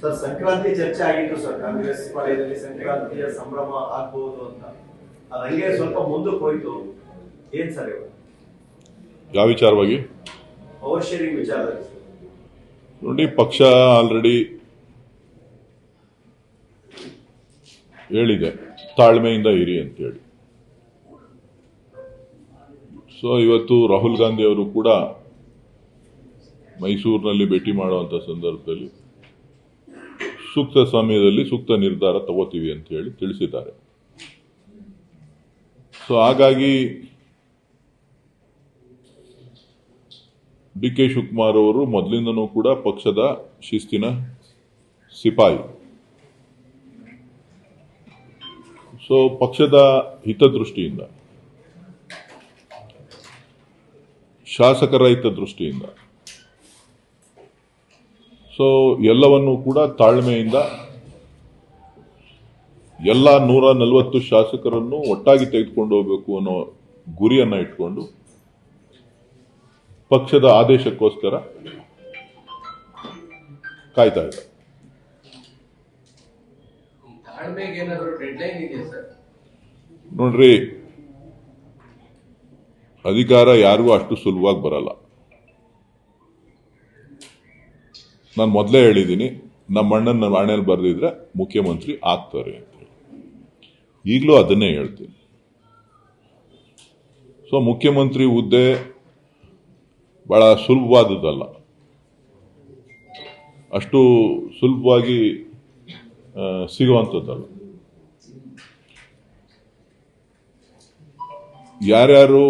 Sir Sankranti ಚರ್ಚೆ ಆಗಿತ್ತು sir. Congress ಕಾಲೇಜಲ್ಲಿ ಸಂಕ್ರಾಂತಿಯ ಸಂಭ್ರಮ ಆಗ್ಬಹುದು ಅಂತ. ಅದು ಹಂಗೆ ಸ್ವಲ್ಪ ಮುಂದಕ್ಕೆ ಹೋಯ್ತು. ಏನ್ ಸರ್ ಇವಾಗ? ಯಾವ ವಿಚಾರವಾಗಿ? ಪವರ್ ಶೇರಿಂಗ್ ವಿಚಾರ ಸರ್. ನೋಡಿ ಪಕ್ಷ ಆಲ್ರೆಡಿ ಹೇಳಿದೆ ತಾಳ್ಮೆಯಿಂದ ಇರಿ ಅಂತೇಳಿ. ಸೊ ಇವತ್ತು ರಾಹುಲ್ ಗಾಂಧಿ ಅವರು ಕೂಡ ಮೈಸೂರಿನಲ್ಲಿ ಭೇಟಿ ಮಾಡುವಂತ ಸಂದರ್ಭದಲ್ಲಿ ಸೂಕ್ತ ಸಮಯದಲ್ಲಿ ಸೂಕ್ತ ನಿರ್ಧಾರ ತಗೋತೀವಿ ಅಂತ ಹೇಳಿ ತಿಳಿಸಿದ್ದಾರೆ. ಸೊ ಹಾಗಾಗಿ ಡಿ ಕೆ ಶಿವಕುಮಾರ್ ಅವರು ಮೊದಲಿಂದನೂ ಕೂಡ ಪಕ್ಷದ ಶಿಸ್ತಿನ ಸಿಪಾಯಿ. ಸೊ ಪಕ್ಷದ ಹಿತದೃಷ್ಟಿಯಿಂದ, ಶಾಸಕರ ಹಿತದೃಷ್ಟಿಯಿಂದ ಸೊ ಎಲ್ಲವನ್ನೂ ಕೂಡ ತಾಳ್ಮೆಯಿಂದ ಎಲ್ಲ ನೂರ ನಲವತ್ತು ಶಾಸಕರನ್ನು ಒಟ್ಟಾಗಿ ತೆಗೆದುಕೊಂಡು ಹೋಗಬೇಕು ಅನ್ನೋ ಗುರಿಯನ್ನ ಇಟ್ಕೊಂಡು ಪಕ್ಷದ ಆದೇಶಕ್ಕೋಸ್ಕರ ಕಾಯ್ತಾ ಇದೆ ನೋಡ್ರಿ ಅಧಿಕಾರ ಯಾರಿಗೂ ಅಷ್ಟು ಸುಲಭವಾಗಿ ಬರಲ್ಲ. ನಾನು ಮೊದಲೇ ಹೇಳಿದ್ದೀನಿ ನಮ್ಮ ಅಣ್ಣನ ಹಣೆಯಲ್ಲಿ ಬರೆದಿದ್ರೆ ಮುಖ್ಯಮಂತ್ರಿ ಆಗ್ತಾರೆ ಅಂತ ಈಗಲೂ ಅದನ್ನೇ ಹೇಳ್ತೀನಿ. ಸೊ ಮುಖ್ಯಮಂತ್ರಿ ಹುದ್ದೆ ಬಹಳ ಸುಲಭವಾದದ್ದಲ್ಲ. ಅಷ್ಟು ಸುಲಭವಾಗಿ ಸಿಗುವಂಥದ್ದಲ್ಲ ಯಾರ್ಯಾರು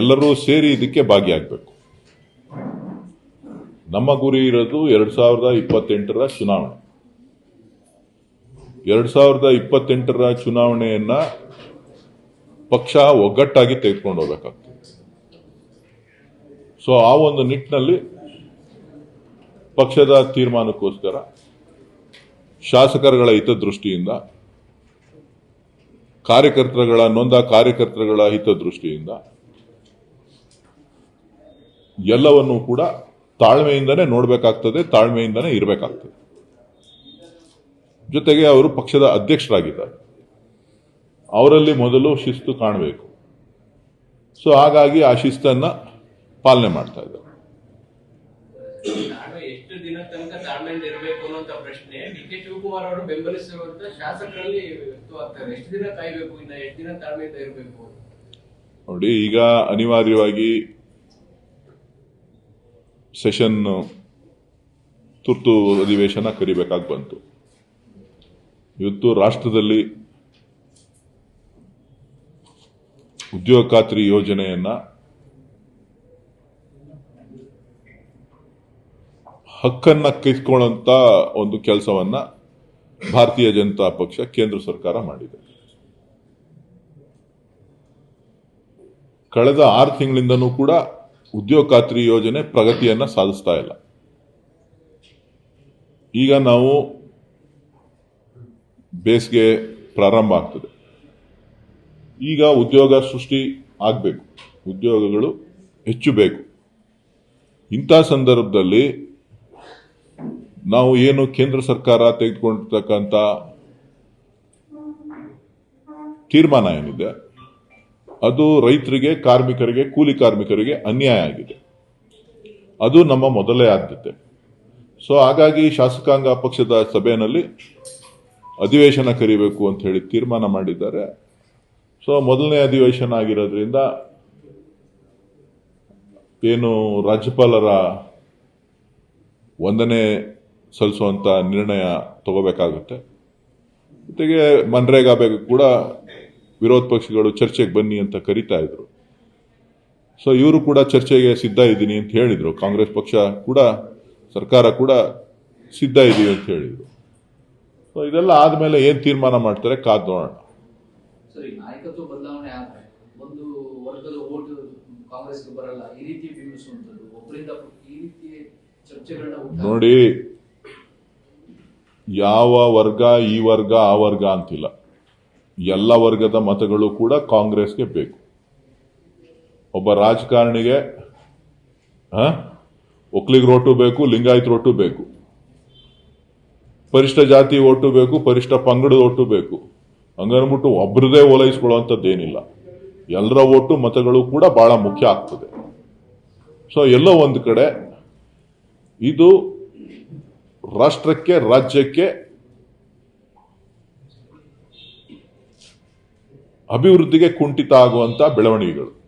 ಎಲ್ಲರೂ ಸೇರಿ ಇದಕ್ಕೆ ಭಾಗಿಯಾಗಬೇಕು. ನಮ್ಮ ಗುರಿ ಇರೋದು ಎರಡ್ ಸಾವಿರದ ಇಪ್ಪತ್ತೆಂಟರ ಚುನಾವಣೆ. ಎರಡ್ ಸಾವಿರದ ಇಪ್ಪತ್ತೆಂಟರ ಚುನಾವಣೆಯನ್ನ ಪಕ್ಷ ಒಗ್ಗಟ್ಟಾಗಿ ತೆಗೆದುಕೊಂಡು ಹೋಗ್ಬೇಕಾಗ್ತದೆ. ಸೊ ಆ ಒಂದು ನಿಟ್ಟಿನಲ್ಲಿ ಪಕ್ಷದ ತೀರ್ಮಾನಕ್ಕೋಸ್ಕರ ಶಾಸಕರುಗಳ ಹಿತದೃಷ್ಟಿಯಿಂದ, ಕಾರ್ಯಕರ್ತರುಗಳ, ನೊಂದ ಕಾರ್ಯಕರ್ತರುಗಳ ಹಿತದೃಷ್ಟಿಯಿಂದ ಎಲ್ಲವನ್ನೂ ಕೂಡ ತಾಳ್ಮೆಯಿಂದನೇ ನೋಡಬೇಕಾಗ್ತದೆ ತಾಳ್ಮೆಯಿಂದನೇ ಇರಬೇಕಾಗ್ತದೆ. ಜೊತೆಗೆ ಅವರು ಪಕ್ಷದ ಅಧ್ಯಕ್ಷರಾಗಿದ್ದಾರೆ. ಅವರಲ್ಲಿ ಮೊದಲು ಶಿಸ್ತು ಕಾಣಬೇಕು. ಸೊ ಹಾಗಾಗಿ ಆ ಶಿಸ್ತನ್ನ ಪಾಲನೆ ಮಾಡ್ತಾ ಇದ್ದಾರೆ. ನೋಡಿ ಈಗ ಅನಿವಾರ್ಯವಾಗಿ ಸೆಷನ್ ತುರ್ತು ಅಧಿವೇಶನ ಕರಿಬೇಕಾಗಿ ಬಂತು. ಇವತ್ತು ರಾಷ್ಟ್ರದಲ್ಲಿ ಉದ್ಯೋಗ ಖಾತ್ರಿ ಯೋಜನೆಯನ್ನ ಹಕ್ಕನ್ನ ಕಿತ್ಕೊಳ್ಳುವಂತ ಒಂದು ಕೆಲಸವನ್ನ ಭಾರತೀಯ ಜನತಾ ಪಕ್ಷ ಕೇಂದ್ರ ಸರ್ಕಾರ ಮಾಡಿದೆ. ಕಳೆದ ಆರು ತಿಂಗಳಿಂದನೂ ಕೂಡ ಉದ್ಯೋಗ ಖಾತ್ರಿ ಯೋಜನೆ ಪ್ರಗತಿಯನ್ನು ಸಾಧಿಸ್ತಾ ಇಲ್ಲ. ಈಗ ನಾವು ಬೇಸಿಗೆ ಪ್ರಾರಂಭ ಆಗ್ತದೆ. ಈಗ ಉದ್ಯೋಗ ಸೃಷ್ಟಿ ಆಗಬೇಕು. ಉದ್ಯೋಗಗಳು ಹೆಚ್ಚು ಬೇಕು. ಇಂಥ ಸಂದರ್ಭದಲ್ಲಿ ನಾವು ಏನು ಕೇಂದ್ರ ಸರ್ಕಾರ ತೆಗೆದುಕೊಂಡಿರ್ತಕ್ಕಂಥ ತೀರ್ಮಾನ ಏನಿದೆ? ಅದು ರೈತರಿಗೆ, ಕಾರ್ಮಿಕರಿಗೆ, ಕೂಲಿ ಕಾರ್ಮಿಕರಿಗೆ ಅನ್ಯಾಯ ಆಗಿದೆ. ಅದು ನಮ್ಮ ಮೊದಲೇ ಆದ್ಯತೆ. ಸೊ ಹಾಗಾಗಿ ಶಾಸಕಾಂಗ ಪಕ್ಷದ ಸಭೆಯಲ್ಲಿ ಅಧಿವೇಶನ ಕರಿಬೇಕು ಅಂತ ಹೇಳಿ ತೀರ್ಮಾನ ಮಾಡಿದ್ದಾರೆ. ಸೊ ಮೊದಲನೇ ಅಧಿವೇಶನ ಆಗಿರೋದ್ರಿಂದ ಏನು ರಾಜ್ಯಪಾಲರ ವಂದನೆ ಸಲ್ಲಿಸುವಂಥ ನಿರ್ಣಯ ತಗೋಬೇಕಾಗುತ್ತೆ. ಜೊತೆಗೆ ಮನ್ರೇಗಾ ಬೇಗ ಕೂಡ ವಿರೋಧ ಪಕ್ಷಗಳು ಚರ್ಚೆಗೆ ಬನ್ನಿ ಅಂತ ಕರಿತಾ ಇದ್ರು. ಸೊ ಇವರು ಕೂಡ ಚರ್ಚೆಗೆ ಸಿದ್ಧ ಇದ್ದೀನಿ ಅಂತ ಹೇಳಿದರು. ಕಾಂಗ್ರೆಸ್ ಪಕ್ಷ ಕೂಡ ಸರ್ಕಾರ ಕೂಡ ಸಿದ್ಧ ಇದೀವಿ ಅಂತ ಹೇಳಿದರು. ಸೊ ಇದೆಲ್ಲ ಆದಮೇಲೆ ಏನು ತೀರ್ಮಾನ ಮಾಡ್ತಾರೆ? ಕಾದು ನೋಡೋಣ ನೋಡಿ ಯಾವ ವರ್ಗ ಈ ವರ್ಗ ಆ ವರ್ಗ ಅಂತಿಲ್ಲ. ಎಲ್ಲ ವರ್ಗದ ಮತಗಳು ಕೂಡ ಕಾಂಗ್ರೆಸ್ಗೆ ಬೇಕು. ಒಬ್ಬ ರಾಜಕಾರಣಿಗೆ ಆ? ರೋಟು ಬೇಕು, ಲಿಂಗಾಯತ್ ರೋಟು ಬೇಕು. ಪರಿಷ್ಠ ಜಾತಿ ಓಟು ಬೇಕು, ಪರಿಷ್ಠ ಪಂಗಡದ ಓಟು ಬೇಕು. ಹಂಗನ್ಬಿಟ್ಟು ಒಬ್ರದೇ ಓಲೈಸ್ಕೊಳ್ಳುವಂಥದ್ದೇನಿಲ್ಲ. ಎಲ್ಲರ ಓಟು ಮತಗಳು ಕೂಡ ಬಹಳ ಮುಖ್ಯ ಆಗ್ತದೆ. ಸೊ, ಎಲ್ಲೋ ಒಂದು ಕಡೆ ಇದು ರಾಷ್ಟ್ರಕ್ಕೆ, ರಾಜ್ಯಕ್ಕೆ ಅಭಿವೃದ್ಧಿಗೆ ಕುಂಠಿತ ಆಗುವಂತ ಬೆಳವಣಿಗೆಗಳು.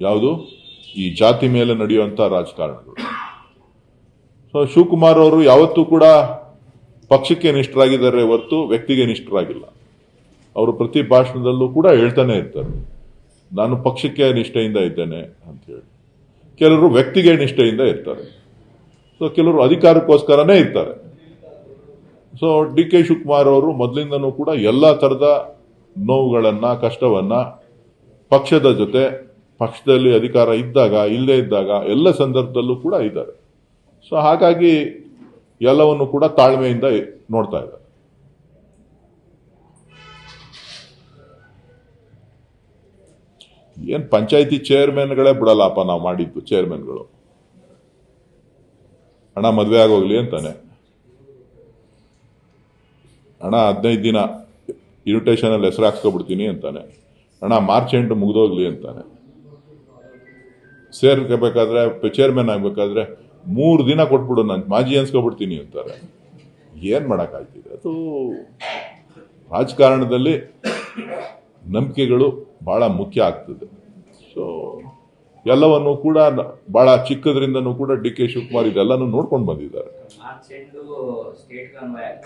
ಯಾವುದು? ಈ ಜಾತಿ ಮೇಲೆ ನಡೆಯುವಂತ ರಾಜಕಾರಣಗಳು. ಸೊ ಶಿವಕುಮಾರ್ ಅವರು ಯಾವತ್ತೂ ಕೂಡ ಪಕ್ಷಕ್ಕೆ ನಿಷ್ಠರಾಗಿದ್ದಾರೆ ಹೊರತು ವ್ಯಕ್ತಿಗೆ ನಿಷ್ಠರಾಗಿಲ್ಲ. ಅವರು ಪ್ರತಿ ಭಾಷಣದಲ್ಲೂ ಕೂಡ ಹೇಳ್ತಾನೆ ಇರ್ತಾರೆ. ನಾನು ಪಕ್ಷಕ್ಕೆ ನಿಷ್ಠೆಯಿಂದ ಇದ್ದೇನೆ ಅಂತ ಹೇಳಿ. ಕೆಲವರು ವ್ಯಕ್ತಿಗೆ ನಿಷ್ಠೆಯಿಂದ ಇರ್ತಾರೆ. ಸೊ ಕೆಲವರು ಅಧಿಕಾರಕ್ಕೋಸ್ಕರನೇ ಇರ್ತಾರೆ. ಸೊ ಡಿ ಕೆ ಶಿವಕುಮಾರ್ ಅವರು ಮೊದಲಿಂದನೂ ಕೂಡ ಎಲ್ಲ ಥರದ ನೋವುಗಳನ್ನ, ಕಷ್ಟವನ್ನ ಪಕ್ಷದ ಜೊತೆ, ಪಕ್ಷದಲ್ಲಿ ಅಧಿಕಾರ ಇದ್ದಾಗ, ಇಲ್ಲದೇ ಇದ್ದಾಗ, ಎಲ್ಲ ಸಂದರ್ಭದಲ್ಲೂ ಕೂಡ ಇದ್ದಾರೆ. ಸೊ ಹಾಗಾಗಿ ಎಲ್ಲವನ್ನು ಕೂಡ ತಾಳ್ಮೆಯಿಂದ ನೋಡ್ತಾ ಇದ್ದಾರೆ. ಏನ್ ಪಂಚಾಯಿತಿ ಚೇರ್ಮನ್ಗಳೇ ಬಿಡಲ್ಲಪ್ಪ ನಾವು ಮಾಡಿದ್ದು, ಚೇರ್ಮನ್ಗಳು? ಹಣ ಮದುವೆ ಆಗೋಗ್ಲಿ ಅಂತಾನೆ. ಹಣ ಹದಿನೈದು ದಿನ. ಇನ್ವಿಟೇಷನ್ ಅಲ್ಲಿ ಹೆಸರು ಹಾಕ್ಸ್ಕೊಬಿಡ್ತೀನಿ ಅಂತಾನೆ. ಅಣ್ಣ ಮಾರ್ಚ್ ಎಂಟು ಮುಗಿದೋಗ್ಲಿ ಅಂತಾನೆ. ಸೇರ್ಕೋಬೇಕಾದ್ರೆ ಚೇರ್ಮನ್ ಆಗಬೇಕಾದ್ರೆ ಮೂರು ದಿನ ಕೊಟ್ಬಿಡು, ನಾನು ಮಾಜಿ ಅನ್ಸ್ಕೊಬಿಡ್ತೀನಿ ಅಂತಾರೆ. ಏನು ಮಾಡೋಕ್ಕಾಗ್ತಿದೆ ಅದು ರಾಜಕಾರಣದಲ್ಲಿ ನಂಬಿಕೆಗಳು ಭಾಳ ಮುಖ್ಯ ಆಗ್ತದೆ. ಸೊ ಎಲ್ಲವನ್ನು ಕೂಡ ಭಾಳ ಚಿಕ್ಕದ್ರಿಂದನೂ ಕೂಡ ಡಿ ಕೆ ಶಿವಕುಮಾರ್ ಇದೆಲ್ಲನೂ ನೋಡ್ಕೊಂಡು ಬಂದಿದ್ದಾರೆ ಮಾರ್ಚ್ ಎಂಟು ಸ್ಟೇಟ್ ಕನ್ವಾಯ್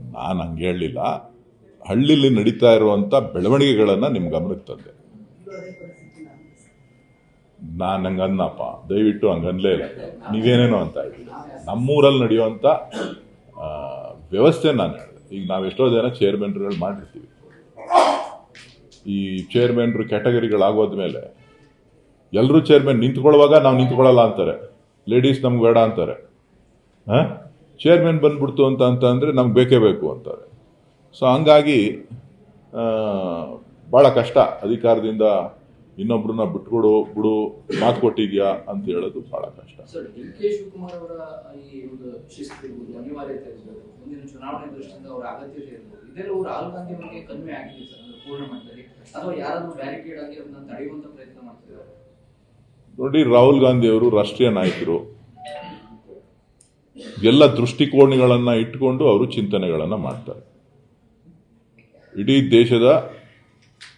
ನಾನು ಹಂಗೆ ಹೇಳಲಿಲ್ಲ. ಹಳ್ಳಿಲಿ ನಡೀತಾ ಇರುವಂಥ ಬೆಳವಣಿಗೆಗಳನ್ನು ನಿಮ್ಮ ಗಮನಕ್ಕೆ ತಂದೆ. ನಾನು ಹಂಗೆ ಅನ್ನಪ್ಪ. ದಯವಿಟ್ಟು ಹಂಗನ್ಲೇ ಇಲ್ಲ. ನೀವೇನೇನೋ ಅಂತ ಇದ್ದೀರಿ. ನಮ್ಮೂರಲ್ಲಿ ನಡೆಯುವಂಥ ವ್ಯವಸ್ಥೆ ನಾನು ಹೇಳಿದೆ. ಈಗ ನಾವು ಎಷ್ಟೋ ಜನ ಚೇರ್ಮನ್ಗಳು ಮಾಡಿರ್ತೀವಿ. ಈ ಚೇರ್ಮನ್ರು ಕ್ಯಾಟಗರಿಗಳಾಗೋದ್ಮೇಲೆ ಎಲ್ಲರೂ ಚೇರ್ಮನ್ ನಿಂತ್ಕೊಳ್ಳುವಾಗ ನಾವು ನಿಂತ್ಕೊಳ್ಳಲ್ಲ ಅಂತಾರೆ. ಲೇಡೀಸ್ ನಮ್ಗೆ ಬೇಡ ಅಂತಾರೆ. ಚೇರ್ಮನ್ ಬಂದ್ಬಿಡ್ತು ಅಂತ ಅಂತ ಅಂದರೆ ನಮ್ಗೆ ಬೇಕೇ ಬೇಕು ಅಂತಾರೆ. ಸೊ ಹಂಗಾಗಿ ಭಾಳ ಕಷ್ಟ ಅಧಿಕಾರದಿಂದ ಇನ್ನೊಬ್ರನ್ನ ಬಿಟ್ಕೊಡು ಬಿಡು ಮಾತು ಕೊಟ್ಟಿದ್ಯಾ ಅಂತ ಹೇಳೋದು ಭಾಳ ಕಷ್ಟ. ನೋಡಿ ರಾಹುಲ್ ಗಾಂಧಿ ಅವರು ರಾಷ್ಟ್ರೀಯ ನಾಯಕರು. ಎಲ್ಲ ದೃಷ್ಟಿಕೋನಗಳನ್ನು ಇಟ್ಕೊಂಡು ಅವರು ಚಿಂತನೆಗಳನ್ನು ಮಾಡ್ತಾರೆ. ಇಡೀ ದೇಶದ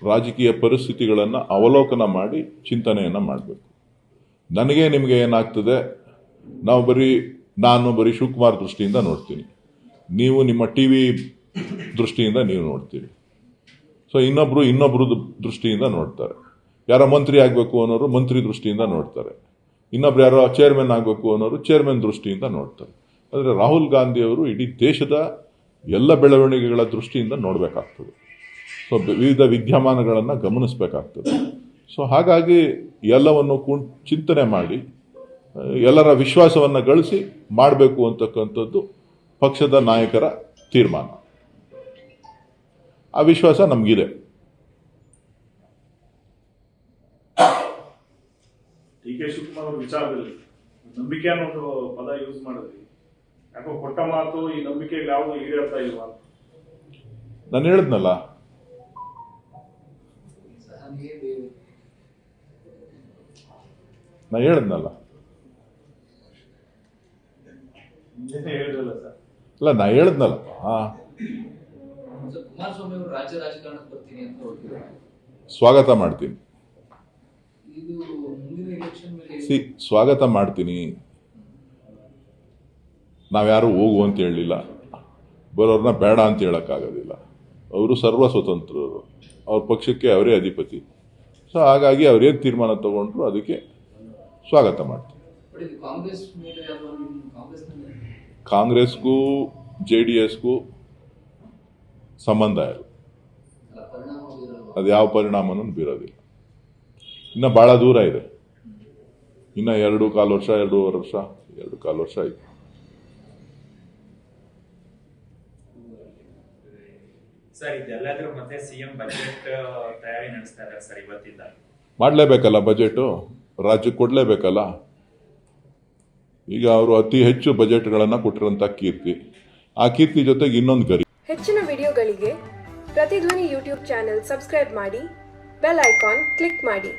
ರಾಜಕೀಯ ಪರಿಸ್ಥಿತಿಗಳನ್ನು ಅವಲೋಕನ ಮಾಡಿ ಚಿಂತನೆಯನ್ನು ಮಾಡಬೇಕು. ನನಗೆ ನಿಮಗೆ ಏನಾಗ್ತದೆ? ನಾವು ಬರೀ, ನಾನು ಬರೀ ಶಿವಕುಮಾರ್ ದೃಷ್ಟಿಯಿಂದ ನೋಡ್ತೀನಿ. ನೀವು ನಿಮ್ಮ ಟಿ ವಿ ದೃಷ್ಟಿಯಿಂದ ನೀವು ನೋಡ್ತೀರಿ. ಸೊ ಇನ್ನೊಬ್ಬರು ಇನ್ನೊಬ್ಬರು ದೃಷ್ಟಿಯಿಂದ ನೋಡ್ತಾರೆ. ಯಾರೋ ಮಂತ್ರಿ ಆಗಬೇಕು ಅನ್ನೋರು ಮಂತ್ರಿ ದೃಷ್ಟಿಯಿಂದ ನೋಡ್ತಾರೆ. ಇನ್ನೊಬ್ರು ಯಾರೋ ಚೇರ್ಮನ್ ಆಗಬೇಕು ಅನ್ನೋರು ಚೇರ್ಮನ್ ದೃಷ್ಟಿಯಿಂದ ನೋಡ್ತಾರೆ. ಆದರೆ ರಾಹುಲ್ ಗಾಂಧಿಯವರು ಇಡೀ ದೇಶದ ಎಲ್ಲ ಬೆಳವಣಿಗೆಗಳ ದೃಷ್ಟಿಯಿಂದ ನೋಡಬೇಕಾಗ್ತದೆ. ಸೊ ವಿವಿಧ ವಿದ್ಯಮಾನಗಳನ್ನು ಗಮನಿಸಬೇಕಾಗ್ತದೆ. ಸೊ ಹಾಗಾಗಿ ಎಲ್ಲವನ್ನು ಕುಂ- ಚಿಂತನೆ ಮಾಡಿ, ಎಲ್ಲರ ವಿಶ್ವಾಸವನ್ನು ಗಳಿಸಿ ಮಾಡಬೇಕು ಅಂತಕ್ಕಂಥದ್ದು ಪಕ್ಷದ ನಾಯಕರ ತೀರ್ಮಾನ. ಆ ವಿಶ್ವಾಸ ನಮಗಿದೆ. ಡಿ ಕೆ ಶಿವಕುಮಾರ್ ವಿಚಾರದಲ್ಲಿ ನಂಬಿಕೆ ಅನ್ನೋ ಪದ ಯೂಸ್ ಮಾಡಿದ್ರಿ. ಯಾಕೋ ಕೊಟ್ಟ ಮಾತು ಈ ನಂಬಿಕೆಗಳು ಯಾವುದು ಈಡೇರ್ತಾ ಇಲ್ವಾ. ನಾನು ಹೇಳಿದ್ನಲ್ಲ. ನಾ ಹೇಳಿದ್ನಲ್ಲ. ಹೇಳಿದ್ರಲ್ಲ ಸರ್. ಇಲ್ಲ ನಾ ಹೇಳಿದ್ನಲ್ಲಪ್ಪ ಹಾ. ಸರ್ ಕುಮಾರಸ್ವಾಮಿ ಅವರು ರಾಜ್ಯ ರಾಜಕಾರಣಕ್ಕೆ ಬರ್ತೀನಿ ಅಂತ ಹೊರಟಿದ್ದಾರೆ ಸ್ವಾಗತ ಮಾಡ್ತೀನಿ. ಇದು ಮುಂದಿನ ಎಲೆಕ್ಷನ್ ಮೇಲೆ ಸಿ ಸ್ವಾಗತ ಮಾಡ್ತೀನಿ. ನಾವ್ಯಾರು ಹೋಗು ಅಂತ ಹೇಳಲಿಲ್ಲ. ಬರೋರ್ನ ಬೇಡ ಅಂತ ಹೇಳೋಕ್ಕಾಗೋದಿಲ್ಲ. ಅವರು ಸರ್ವ ಸ್ವತಂತ್ರರು. ಅವ್ರ ಪಕ್ಷಕ್ಕೆ ಅವರೇ ಅಧಿಪತಿ. ಸೊ ಹಾಗಾಗಿ ಅವ್ರೇನು ತೀರ್ಮಾನ ತಗೊಂಡ್ರು ಅದಕ್ಕೆ ಸ್ವಾಗತ ಮಾಡ್ತೀವಿ ಕಾಂಗ್ರೆಸ್ಗೂ ಜೆ ಡಿ ಎಸ್ಗೂ ಸಂಬಂಧ ಇಲ್ಲ. ಅದು ಯಾವ ಪರಿಣಾಮನೂ ಬೀರೋದಿಲ್ಲ. ಇನ್ನು ಭಾಳ ದೂರ ಇದೆ. ಇನ್ನು ಎರಡು ಕಾಲು ವರ್ಷ ಎರಡೂವರೆ ವರ್ಷ ಎರಡು ಕಾಲು ವರ್ಷ ಆಯ್ತು. ಸರ್ ಇದೆಲ್ಲದ್ರ ಮತ್ತೆ ಸಿಎಂ ಬಜೆಟ್ ತಯಾರಿ ನಡೆಸ್ತಾ ಇದ್ದಾರೆ ಸರ್ ಇವತ್ತಿಂದ. ಮಾಡಲೇಬೇಕಲ್ಲ ಬಜೆಟು ರಾಜ್ಯಕ್ಕೆ ಕೊಡಲೇಬೇಕಲ್ಲ? ಈಗ ಅವರು ಅತಿ ಹೆಚ್ಚು ಬಜೆಟ್ಗಳನ್ನು ಕೊಟ್ಟಿರುವಂತಹ ಕೀರ್ತಿ. ಆ ಕೀರ್ತಿ ಜೊತೆಗೆ ಇನ್ನೊಂದು ಗರಿ. ಹೆಚ್ಚಿನ ವಿಡಿಯೋಗಳಿಗೆ ಪ್ರತಿಧ್ವನಿ ಯೂಟ್ಯೂಬ್ ಚಾನೆಲ್ ಸಬ್ಸ್ಕ್ರೈಬ್ ಮಾಡಿ ಬೆಲ್ ಐಕಾನ್ ಕ್ಲಿಕ್ ಮಾಡಿ.